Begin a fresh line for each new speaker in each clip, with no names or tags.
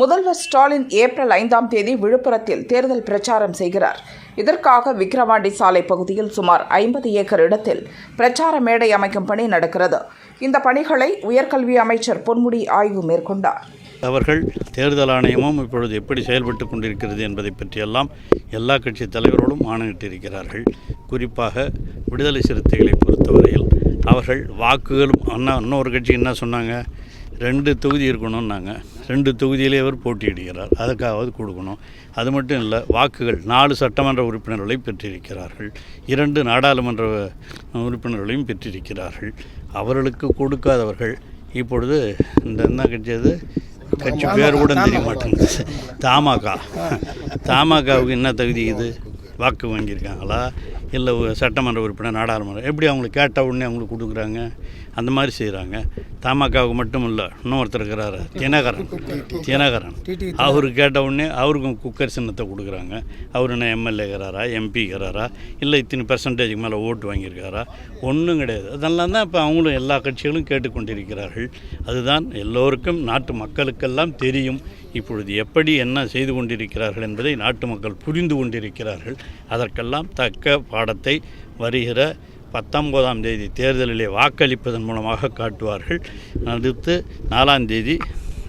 முதல்வர் ஸ்டாலின் ஏப்ரல் ஐந்தாம் தேதி விழுப்புரத்தில் தேர்தல் பிரச்சாரம் செய்கிறார். இதற்காக விக்கிரவாண்டி சாலை பகுதியில் சுமார் ஐம்பது ஏக்கர் இடத்தில் பிரச்சார மேடை அமைக்கும் பணி நடக்கிறது. இந்த பணிகளை உயர்கல்வி அமைச்சர் பொன்முடி ஆய்வு மேற்கொண்டார்.
அவர்கள் தேர்தல் ஆணையமும் இப்பொழுது எப்படி செயல்பட்டு கொண்டிருக்கிறது என்பதை பற்றியெல்லாம் எல்லா கட்சி தலைவர்களும் ஆணையிட்டிருக்கிறார்கள். குறிப்பாக விடுதலை சிறுத்தைகளை பொறுத்தவரையில் அவர்கள் வாக்குகளும் அண்ணா இன்னொரு கட்சி என்ன சொன்னாங்க? ரெண்டு தொகுதி இருக்கணும்னாங்க. ரெண்டு தொகுதியிலே அவர் போட்டியிடுகிறார். அதுக்காவது கொடுக்கணும். அது மட்டும் இல்லை வாக்குகள் நாலு சட்டமன்ற உறுப்பினர்களை பெற்றிருக்கிறார்கள். இரண்டு நாடாளுமன்ற உறுப்பினர்களையும் பெற்றிருக்கிறார்கள். அவர்களுக்கு கொடுக்காதவர்கள் இப்பொழுது இந்த என்ன கட்சியது கட்சி பேர் கூட தெரிய மாட்டேங்குது. தமாக. தமாகவுக்கு என்ன தகுதி இது? வாக்கு வாங்கியிருக்காங்களா? இல்லை சட்டமன்ற உறுப்பினர் நாடாளுமன்றம் எப்படி அவங்களுக்கு கேட்ட உடனே அவங்களுக்கு கொடுக்குறாங்க? அந்த மாதிரி செய்கிறாங்க தமாகாவுக்கு மட்டும் இல்லை இன்னொருத்தர் இருக்கிறாரு தினகரன். தினகரன். அவரு கேட்ட உடனே அவருக்கும் குக்கர் சின்னத்தை கொடுக்குறாங்க. அவர் என்ன எம்எல்ஏங்கிறாரா எம்பிங்கிறாரா இல்லை இத்தனை பெர்சன்டேஜுக்கு மேலே ஓட்டு வாங்கியிருக்காரா? ஒன்றும் கிடையாது. அதெல்லாம் தான் இப்போ அவங்களும் எல்லா கட்சிகளும் கேட்டுக்கொண்டிருக்கிறார்கள். அதுதான் எல்லோருக்கும் நாட்டு மக்களுக்கெல்லாம் தெரியும். இப்பொழுது எப்படி என்ன செய்து கொண்டிருக்கிறார்கள் என்பதை நாட்டு மக்கள் புரிந்து கொண்டிருக்கிறார்கள். அதற்கெல்லாம் தக்க பாடத்தை வருகிற பத்தொன்பதாம் தேதி தேர்தலிலே வாக்களிப்பதன் மூலமாக காட்டுவார்கள். அடுத்து நாலாம் தேதி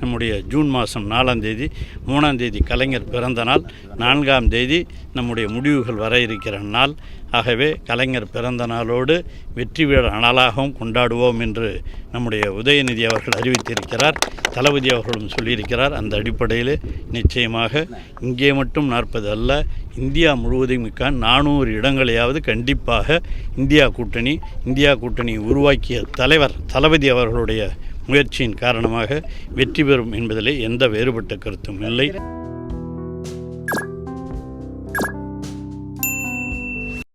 நம்முடைய ஜூன் மாதம் நாலாம் தேதி மூணாம் தேதி கலைஞர் பிறந்த நாள் நான்காம் தேதி நம்முடைய முடிவுகள் வர இருக்கிற நாள். ஆகவே கலைஞர் பிறந்த நாளோடு வெற்றி விழா நாளாகவும் கொண்டாடுவோம் என்று நம்முடைய உதயநிதி அவர்கள் அறிவித்திருக்கிறார். தளபதி அவர்களும் சொல்லியிருக்கிறார். அந்த அடிப்படையில் நிச்சயமாக இங்கே மட்டும் நாற்பது அல்ல இந்தியா முழுவதும் மிக்க நானூறு இடங்களையாவது கண்டிப்பாக இந்தியா கூட்டணி இந்தியா கூட்டணி உருவாக்கிய தலைவர் தளபதி அவர்களுடைய முயற்சியின் காரணமாக வெற்றி பெறும் என்பதிலே எந்த வேறுபட்ட கருத்தும் இல்லை.